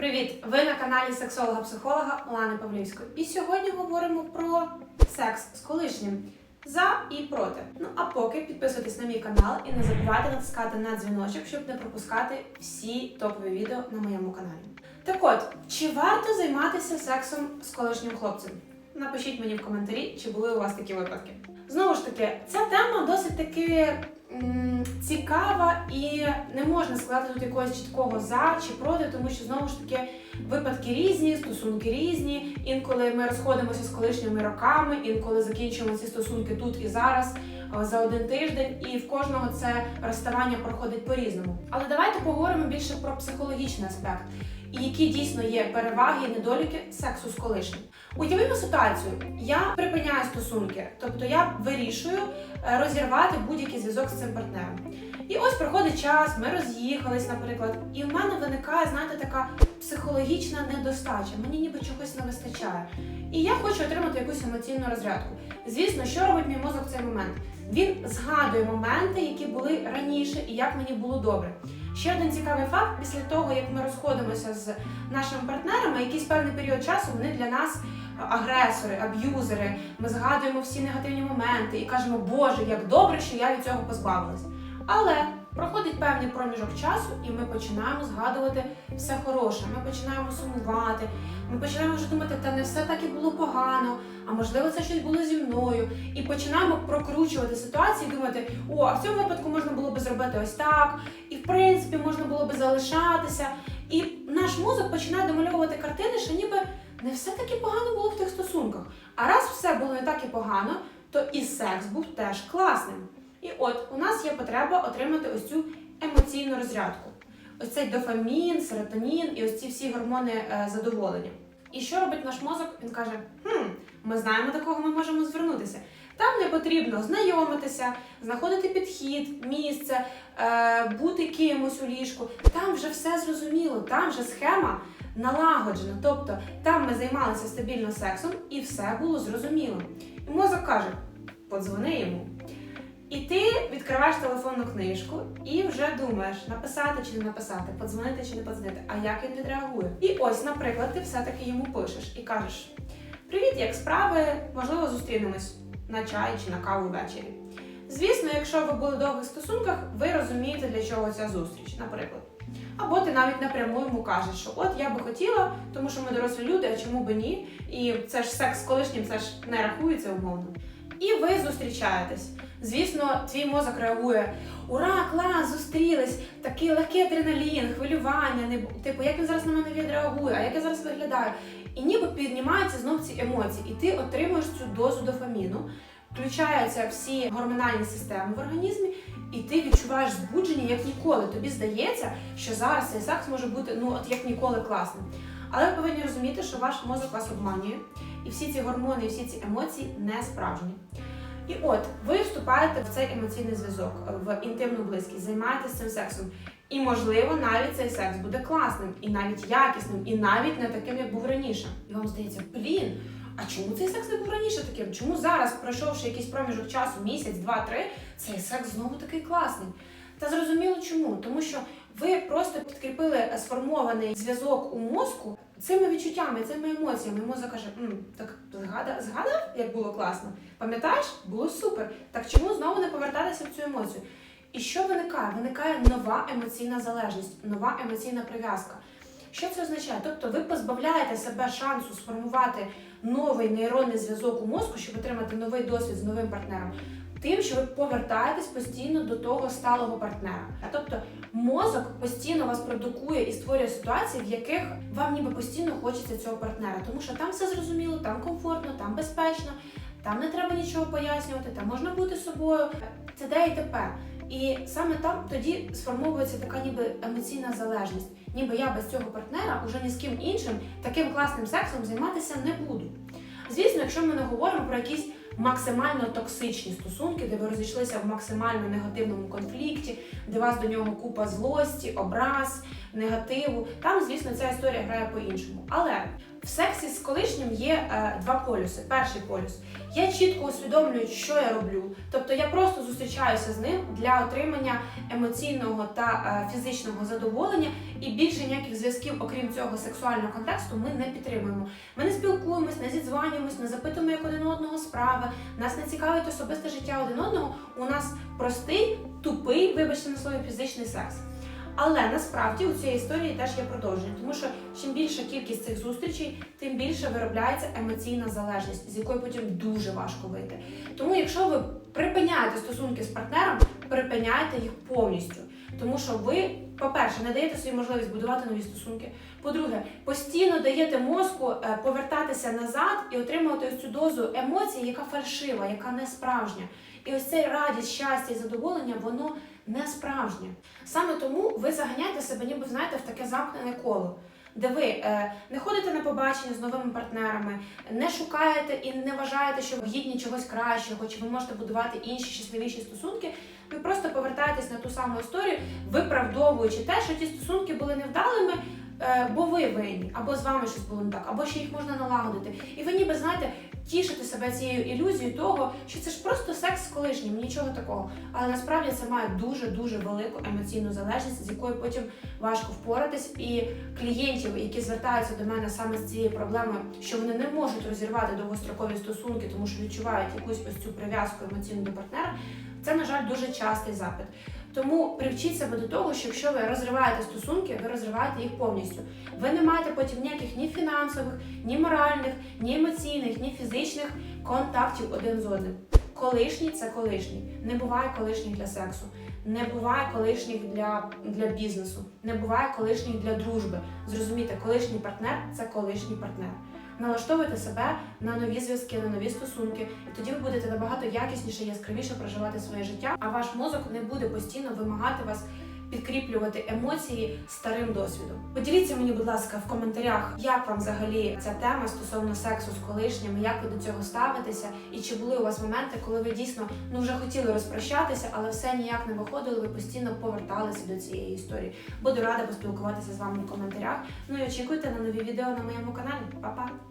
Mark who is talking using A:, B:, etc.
A: Привіт! Ви на каналі сексолога-психолога Лани Павлівської. І сьогодні говоримо про секс з колишнім. За і проти. Ну а поки підписуйтесь на мій канал і не забувайте натискати на дзвіночок, щоб не пропускати всі топові відео на моєму каналі. Так от, чи варто займатися сексом з колишнім хлопцем? Напишіть мені в коментарі, чи були у вас такі випадки. Знову ж таки, ця тема досить таки цікава і не можна сказати тут якогось чіткого за чи проти, тому що знову ж таки випадки різні, стосунки різні. Інколи ми розходимося з колишніми роками, інколи закінчуємо ці стосунки тут і зараз за один тиждень, і в кожного це розставання проходить по-різному. Але давайте поговоримо більше про психологічний аспект. І які дійсно є переваги і недоліки сексу з колишнім. Уявімо ситуацію, я припиняю стосунки, тобто я вирішую е, розірвати будь-який зв'язок з цим партнером. І ось проходить час, ми роз'їхались, наприклад, і в мене виникає, знаєте, така психологічна недостача. Мені ніби чогось не вистачає. І я хочу отримати якусь емоційну розрядку. Звісно, що робить мій мозок в цей момент? Він згадує моменти, які були раніше, і як мені було добре. Ще один цікавий факт: після того, як ми розходимося з нашими партнерами, якийсь певний період часу вони для нас агресори, аб'юзери. Ми згадуємо всі негативні моменти і кажемо, Боже, як добре, що я від цього позбавилась. Але проходить певний проміжок часу, і ми починаємо згадувати все хороше. Ми починаємо сумувати. Ми починаємо вже думати, та не все так і було погано, а можливо, це щось було зі мною. І починаємо прокручувати ситуацію, і думати, о, а в цьому випадку можна було би зробити ось так, і в принципі можна було би залишатися. І наш мозок починає домальовувати картини, що ніби не все таки погано було в тих стосунках. А раз все було не так і погано, то і секс був теж класним. І от у нас є потреба отримати ось цю емоційну розрядку. Ось цей дофамін, серотонін і ось ці всі гормони е, задоволення. І що робить наш мозок? Він каже: хм, ми знаємо, до кого ми можемо звернутися. Там не потрібно знайомитися, знаходити підхід, місце, е, бути кимось у ліжку. Там вже все зрозуміло, там вже схема налагоджена. Тобто там ми займалися стабільно сексом і все було зрозуміло. І мозок каже: подзвони йому. І ти відкриваєш телефонну книжку і вже думаєш, написати чи не написати, подзвонити чи не подзвонити, а як він відреагує. І ось, наприклад, ти все-таки йому пишеш і кажеш: Привіт, як справи? Можливо, зустрінемось на чай чи на каву ввечері. Звісно, якщо ви були в довгих стосунках, ви розумієте, для чого ця зустріч, наприклад. Або ти навіть напряму йому кажеш, що от я би хотіла, тому що ми дорослі люди, а чому би ні? І це ж секс з колишнім, це ж не рахується умовно. І ви зустрічаєтесь. Звісно, твій мозок реагує: Ура, клас, зустрілись! Такий легкий адреналін, хвилювання, не типу, як він зараз на мене відреагує, а як я зараз виглядаю. І ніби піднімаються знов ці емоції, і ти отримуєш цю дозу дофаміну, включаються всі гормональні системи в організмі, і ти відчуваєш збудження як ніколи. Тобі здається, що зараз цей секс може бути ну от як ніколи класним. Але ви повинні розуміти, що ваш мозок вас обманює, і всі ці гормони, і всі ці емоції не справжні. І от ви вступаєте в цей емоційний зв'язок, в інтимну близькість, займаєтесь цим сексом. І, можливо, навіть цей секс буде класним, і навіть якісним, і навіть не таким, як був раніше. І вам здається, блін, а чому цей секс не був раніше таким? Чому зараз, пройшовши якийсь проміжок часу, місяць, два-три, цей секс знову такий класний? Та зрозуміло чому? Тому що ви просто підкріпили сформований зв'язок у мозку цими відчуттями, цими емоціями. Мозок каже, «М, так згадав, згадав, як було класно? Пам'ятаєш, було супер. Так чому знову не повертатися в цю емоцію? І що виникає? Виникає нова емоційна залежність, нова емоційна прив'язка. Що це означає? Тобто ви позбавляєте себе шансу сформувати новий нейронний зв'язок у мозку, щоб отримати новий досвід з новим партнером, тим, що ви повертаєтесь постійно до того сталого партнера. Тобто мозок постійно вас продукує і створює ситуації, в яких вам ніби постійно хочеться цього партнера, тому що там все зрозуміло, там комфортно, там безпечно, там не треба нічого пояснювати, там можна бути собою. Це де і тепер. І саме там тоді сформовується така ніби емоційна залежність. Ніби я без цього партнера уже ні з ким іншим таким класним сексом займатися не буду. Звісно, якщо ми не говоримо про якісь максимально токсичні стосунки, де ви розійшлися в максимально негативному конфлікті, де вас до нього купа злості, образ, негативу, там, звісно, ця історія грає по-іншому. Але В сексі з колишнім є е, два полюси. Перший полюс. Я чітко усвідомлюю, що я роблю. Тобто я просто зустрічаюся з ним для отримання емоційного та е, фізичного задоволення, і більше ніяких зв'язків, окрім цього сексуального контексту, ми не підтримуємо. Ми не спілкуємось, не зідзванюємось, не запитуємо як один одного справи. Нас не цікавить особисте життя один одного. У нас простий, тупий, вибачте на слові, фізичний секс. Але насправді у цій історії теж є продовження, тому що чим більша кількість цих зустрічей, тим більше виробляється емоційна залежність, з якої потім дуже важко вийти. Тому, якщо ви припиняєте стосунки з партнером, припиняйте їх повністю. Тому що ви, по-перше, не даєте собі можливість будувати нові стосунки. По-друге, постійно даєте мозку е, повертатися назад і отримувати ось цю дозу емоцій, яка фальшива, яка не справжня. І ось цей радість, щастя і задоволення, воно не справжнє. Саме тому ви заганяєте себе, ніби знаєте, в таке замкнене коло. Де ви е, не ходите на побачення з новими партнерами, не шукаєте і не вважаєте, що ви гідні чогось кращого, чи ви можете будувати інші щасливіші стосунки. Ви просто повертаєтесь на ту саму історію, виправдовуючи те, що ті стосунки були невдалими, бо ви винні, або з вами щось було не так, або ще їх можна налагодити. І ви ніби знаєте, тішите себе цією ілюзією того, що це ж просто секс з колишнім, нічого такого. Але насправді це має дуже дуже велику емоційну залежність, з якою потім важко впоратись. І клієнтів, які звертаються до мене саме з цією проблемою, що вони не можуть розірвати довгострокові стосунки, тому що відчувають якусь ось цю прив'язку емоційну до партнера. Це, на жаль, дуже частий запит. Тому привчіть себе до того, що якщо ви розриваєте стосунки, ви розриваєте їх повністю. Ви не маєте потім ніяких ні фінансових, ні моральних, ні емоційних, ні фізичних контактів один з одним. Колишній це колишній. Не буває колишніх для сексу, не буває колишніх для, для бізнесу, не буває колишніх для дружби. Зрозумійте, колишній партнер це колишній партнер. Налаштовуйте себе на нові зв'язки, на нові стосунки, і тоді ви будете набагато якісніше, яскравіше проживати своє життя, а ваш мозок не буде постійно вимагати вас підкріплювати емоції старим досвідом. Поділіться мені, будь ласка, в коментарях, як вам взагалі ця тема стосовно сексу з колишніми, як ви до цього ставитеся, і чи були у вас моменти, коли ви дійсно ну вже хотіли розпрощатися, але все ніяк не виходило, ви постійно поверталися до цієї історії. Буду рада поспілкуватися з вами в коментарях. Ну і очікуйте на нові відео на моєму каналі. Па-па!